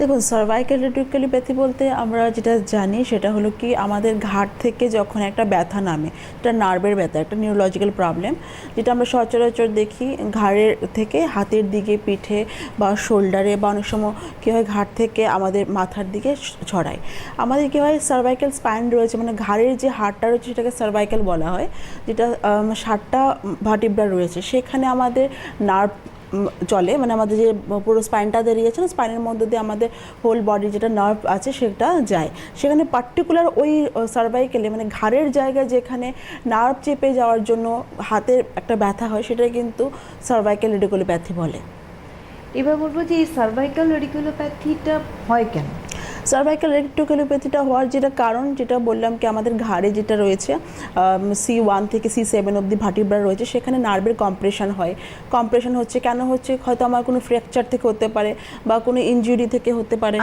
দেখুন cervical radiculopathy বলতে আমরা যেটা জানি সেটা হলো কি, আমাদের ঘাট থেকে যখন একটা ব্যথা নামে এটা নার্ভের ব্যথা, একটা নিউরোলজিক্যাল প্রবলেম যেটা আমরা সচরাচর দেখি ঘাড়ের থেকে হাতের দিকে, পিঠে বা শোল্ডারে বা অনেক সময় কী হয়, ঘাট থেকে আমাদের মাথার দিকে ছড়ায়। আমাদের কী হয় সার্ভাইকাল স্পাইন রয়েছে মানে ঘাড়ের যে হাড়টা রয়েছে সেটাকে সার্ভাইকাল বলা হয়, যেটা ষাটটা ভাটিব্রা রয়েছে, সেখানে আমাদের নার্ভ চলে। মানে আমাদের যে পুরো স্পাইনটা দাঁড়িয়েছে না স্পাইনের মধ্যে দিয়ে আমাদের হোল বডি যেটা নার্ভ আছে সেটা যায়। সেখানে পার্টিকুলার ওই সার্ভাইকেলে মানে ঘাড়ের জায়গায় যেখানে নার্ভ চেপে যাওয়ার জন্য হাতের একটা ব্যথা হয় সেটা কিন্তু সার্ভাইকেল রেডিকুলোপ্যাথি বলে। এবার বলব যে এই সার্ভাইকাল রেডিকুলোপ্যাথিটা হয় কেন? সার্ভাইকাল রেক্টোক্যালোপ্যাথিটা হওয়ার যেটা কারণ, যেটা বললাম কি আমাদের ঘাড়ে যেটা রয়েছে সি ওয়ান থেকে সি সেভেন অবধি ভাটিব্রা রয়েছে, সেখানে নার্ভের কম্প্রেশন হয়। কম্প্রেশন হচ্ছে কেন হচ্ছে, হয়তো আমার কোনো ফ্র্যাকচার থেকে হতে পারে বা কোনো ইঞ্জুরি থেকে হতে পারে।